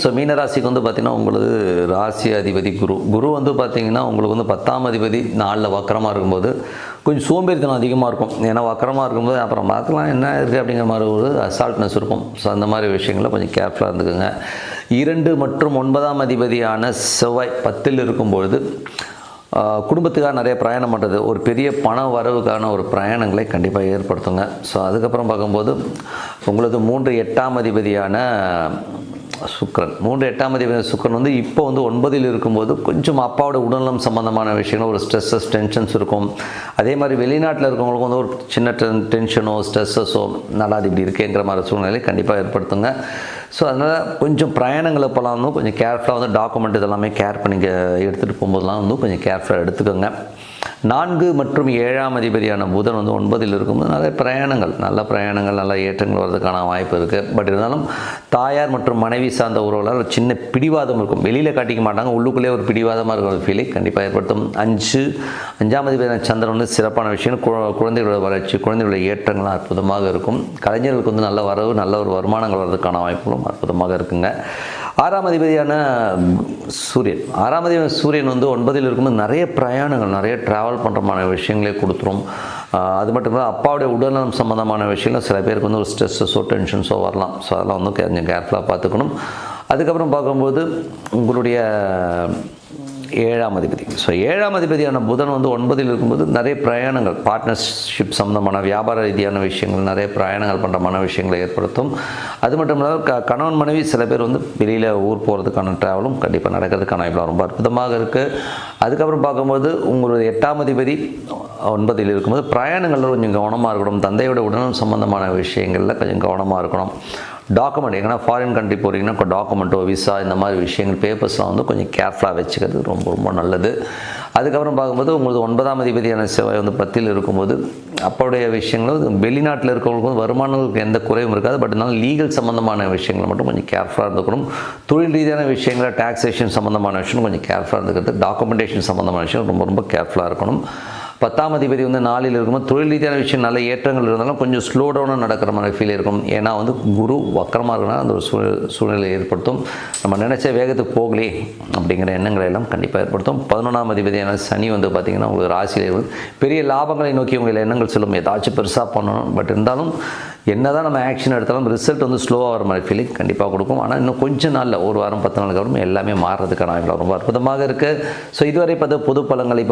So மீனராசிக்கு வந்து பார்த்திங்கன்னா உங்களுக்கு ராசி அதிபதி குரு. குரு வந்து பார்த்திங்கன்னா உங்களுக்கு வந்து பத்தாம் அதிபதி நாளில் வக்கரமாக இருக்கும்போது கொஞ்சம் சோம்பேறித்தனம் அதிகமாக இருக்கும். ஏன்னா வக்கரமாக இருக்கும்போது அப்புறம் பார்க்கலாம் என்ன இருக்குது அப்படிங்கிற மாதிரி ஒரு அசால்ட்னஸ் இருக்கும். ஸோ அந்த மாதிரி விஷயங்களில் கொஞ்சம் கேர்ஃபுல்லாக இருந்துக்குங்க. இரண்டு மற்றும் ஒன்பதாம் அதிபதியான செவ்வாய் பத்தில் இருக்கும்பொழுது குடும்பத்துக்காக நிறைய பிரயாணம் பண்ணுறது ஒரு பெரிய பண வரவுக்கான ஒரு பிரயாணங்களை கண்டிப்பாக ஏற்படுத்துங்க. ஸோ அதுக்கப்புறம் பார்க்கும்போது உங்களது மூன்று எட்டாம் அதிபதியான சுக்கிரன். மூன்று எட்டாம் அதிபதி சுக்கிரன் வந்து இப்போ வந்து ஒன்பதில் இருக்கும்போது கொஞ்சம் அப்பாவோட உடல்நலம் சம்பந்தமான விஷயங்கள் ஒரு ஸ்ட்ரெஸ்ஸஸ் டென்ஷன்ஸ் இருக்கும். அதே மாதிரி வெளிநாட்டில் இருக்கவங்களுக்கு வந்து ஒரு சின்ன டென் டென்ஷனோ ஸ்ட்ரெஸ்ஸஸோ நல்லா அது இப்படி இருக்கேங்கிற மாதிரி சூழ்நிலை கண்டிப்பாக ஏற்படுத்துங்க. ஸோ அதனால் கொஞ்சம் பிரயாணங்களை போகலாம் வந்து கொஞ்சம் கேர்ஃபுல்லாக வந்து டாக்குமெண்ட் இதெல்லாமே கேர் பண்ணி எடுத்துகிட்டு போகும்போதெல்லாம் வந்து கொஞ்சம் கேர்ஃபுல்லாக எடுத்துக்கோங்க. நான்கு மற்றும் ஏழாம் அதிபதியான புதன் வந்து ஒன்பதில் இருக்கும்போது நிறைய பிரயாணங்கள் நல்ல பிரயாணங்கள் நல்ல ஏற்றங்கள் வர்றதுக்கான வாய்ப்பு இருக்குது பட் இருந்தாலும் தாயார் மற்றும் மனைவி சார்ந்த உறவுகளால் ஒரு சின்ன பிடிவாதம் இருக்கும். வெளியில் காட்டிக்க மாட்டாங்க உள்ளுக்குள்ளே ஒரு பிடிவாதமாக இருக்கிற ஒரு ஃபீலிங் கண்டிப்பாக ஏற்படுத்தும். அஞ்சு அஞ்சாம் அதிபதியான சந்திரன் வந்து சிறப்பான விஷயம். கு- குழந்தைகளோட வளர்ச்சி குழந்தைகளோட ஏற்றங்கள்லாம் அற்புதமாக இருக்கும். கலைஞர்களுக்கு வந்து நல்ல வரவு நல்ல ஒரு வருமானங்கள் வர்றதுக்கான வாய்ப்புகளும் அற்புதமாக இருக்குங்க. ஆறாம் அதிபதியான சூரியன். ஆறாம் அதிபதி சூரியன் வந்து ஒன்பதில் இருக்கும்போது நிறைய பிரயாணங்கள் நிறைய ட்ராவல் பண்ணுறமான விஷயங்களே கொடுத்துரும். அது மட்டும் இல்லாமல் அப்பாவுடைய உடல்நலம் சம்மந்தமான விஷயங்கள் சில பேருக்கு வந்து ஒரு ஸ்ட்ரெஸ்ஸஸோ டென்ஷன்ஸோ வரலாம். ஸோ அதெல்லாம் வந்து கொஞ்சம் கேர்ஃபுல்லாக பார்த்துக்கணும். அதுக்கப்புறம் பார்க்கும்போது உங்களுடைய ஏழாம் அதிபதி ஸோ ஏழாம் அதிபதியான புதன் வந்து ஒன்பதில் இருக்கும்போது நிறைய பிரயாணங்கள் பார்ட்னர்ஷிப் சம்மந்தமான வியாபார ரீதியான விஷயங்கள் நிறைய பிரயாணங்கள் பண்ணுறமான விஷயங்களை ஏற்படுத்தும். அது மட்டும் இல்லாமல் க கணவன் மனைவி சில பேர் வந்து வெளியில் ஊர் போகிறதுக்கான ட்ராவலும் கண்டிப்பாக நடக்கிறதுக்கான வாய்ப்பு ரொம்ப அற்புதமாக இருக்குது அதுக்கப்புறம் பார்க்கும்போது உங்களுடைய எட்டாம் அதிபதி ஒன்பதில் இருக்கும்போது பிரயாணங்களில் கொஞ்சம் கவனமாக இருக்கணும். தந்தையோட உடல் சம்மந்தமான விஷயங்களில் கொஞ்சம் கவனமாக இருக்கணும். டாக்குமெண்ட் எங்கன்னா ஃபாரின் கண்ட்ரி போகிறீங்கன்னா டாக்குமெண்ட்டோ விசா இந்த மாதிரி விஷயங்கள் பேப்பர்ஸ்லாம் வந்து கொஞ்சம் கேர்ஃபுல்லாக வச்சுக்கிறது ரொம்ப ரொம்ப நல்லது. அதுக்கப்புறம் பார்க்கும்போது உங்களுக்கு ஒன்பதாம் அதிபதியான செவ்வாய் வந்து பத்தில் இருக்கும்போது அப்போடைய விஷயங்களும் வெளிநாட்டில் இருக்கிறவங்களுக்கு வந்து வருமானங்களுக்கு எந்த குறையும் இருக்காது. பட் இருந்தாலும் லீகல் சம்மந்தமான விஷயங்களை மட்டும் கொஞ்சம் கேர்ஃபுல்லாக இருந்துக்கணும். தொழில் ரீதியான விஷயங்களை டாக்ஸேஷன் சம்மந்தமான விஷயம் கொஞ்சம் கேர்ஃபுல்லாக இருந்துக்கிறது. டாக்குமெண்டேஷன் சம்மந்தமான விஷயம் ரொம்ப ரொம்ப கேர்ஃபுல்லாக இருக்கணும். பத்தாம் அதிபதி வந்து நாளில் இருக்கும்போது தொழில் ரீதியான விஷயம் நல்ல ஏற்றங்கள் இருந்தாலும் கொஞ்சம் ஸ்லோ டவுனாக நடக்கிற மாதிரி ஃபீல் இருக்கும். ஏன்னா வந்து குரு வக்கரமாக இருக்கனா அந்த ஒரு சூழ் சூழ்நிலை ஏற்படுத்தும். நம்ம நினச்ச வேகத்துக்கு போகலே அப்படிங்கிற எண்ணங்களை எல்லாம் கண்டிப்பாக ஏற்படுத்தும். பதினொன்றாம் அதிபதியான சனி வந்து பார்த்திங்கன்னா உங்களுக்கு ராசியில் பெரிய லாபங்களை நோக்கி உங்கள் எண்ணங்கள் சொல்லும். ஏதாச்சும் பெருசாக பண்ணணும். பட் இருந்தாலும் என்னதான் நம்ம ஆக்ஷன் எடுத்தாலும் ரிசல்ட் வந்து ஸ்லோவாக வர மாதிரி ஃபீலிங் கண்டிப்பாக கொடுக்கும். ஆனால் இன்னும் கொஞ்சம் நாளில் ஒரு வாரம் பத்து நாளுக்கு அப்புறம் எல்லாமே மாறுறதுக்கான வாய்ப்பு ரொம்ப அற்புதமாக இருக்குது ஸோ இதுவரை பார்த்து பொது பலங்களை இப்போ